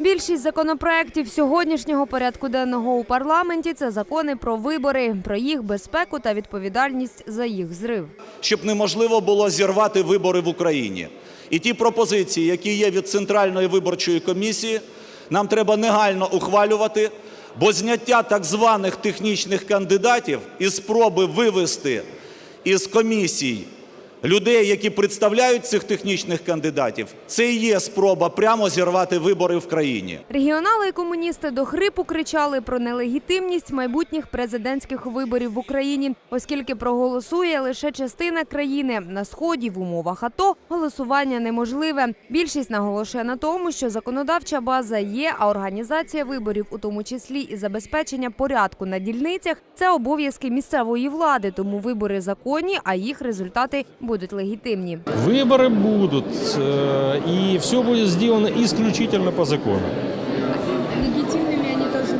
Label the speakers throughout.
Speaker 1: Більшість законопроєктів сьогоднішнього порядку денного у парламенті це закони про вибори, про їх безпеку та відповідальність за їх зрив.
Speaker 2: щоб неможливо було зірвати вибори в Україні. І ті пропозиції, які є від Центральної виборчої комісії, нам треба негайно ухвалювати, бо зняття так званих технічних кандидатів і спроби вивести із комісій людей, які представляють цих технічних кандидатів, це і є спроба прямо зірвати вибори в країні.
Speaker 1: Регіонали і комуністи до хрипу кричали про нелегітимність майбутніх президентських виборів в Україні, оскільки проголосує лише частина країни. На сході в умовах АТО голосування неможливе. Більшість наголошує на тому, що законодавча база є, а організація виборів, у тому числі і забезпечення порядку на дільницях, це обов'язки місцевої влади. Тому вибори законні, а їх результати будуть легітимні.
Speaker 3: Выборы будут, э, и все будет сделано исключительно по закону.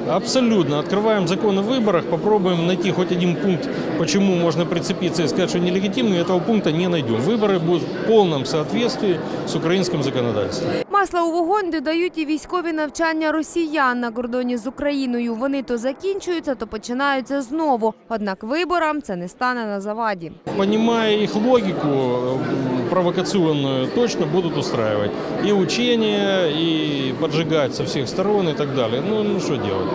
Speaker 3: Абсолютно. Открываем закон о выборах, попробуем найти хоть один пункт, почему можно прицепиться и сказать, что нелегитимный, этого пункта не найдем. Выборы будут в полном соответствии с украинским законодательством.
Speaker 1: Масла у вогонь додають і військові навчання росіян на кордоні з Україною. Вони то закінчуються, то починаються знову. Однак виборам це не стане на заваді.
Speaker 3: Понимая их логику э, провокационную, точно будут устраивать и учения, и поджигать со всех сторон и так далее. Ну, ну что делать?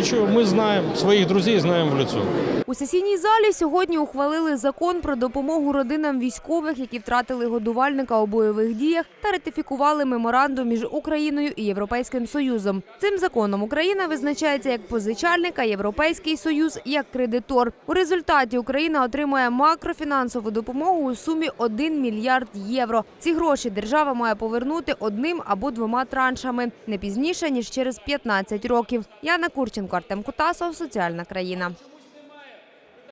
Speaker 3: Ничего, мы знаем, своих друзей знаем в лицо.
Speaker 1: У сесійній залі сьогодні ухвалили закон про допомогу родинам військових, які втратили годувальника у бойових діях, та ратифікували меморандум між Україною і Європейським Союзом. Цим законом Україна визначається як позичальник, а Європейський Союз як кредитор. У результаті Україна отримує макрофінансову допомогу у сумі 1 мільярд євро. Ці гроші держава має повернути одним або двома траншами не пізніше ніж через 15 років. Яна Курченко, Артем Кутасов, соціальна країна.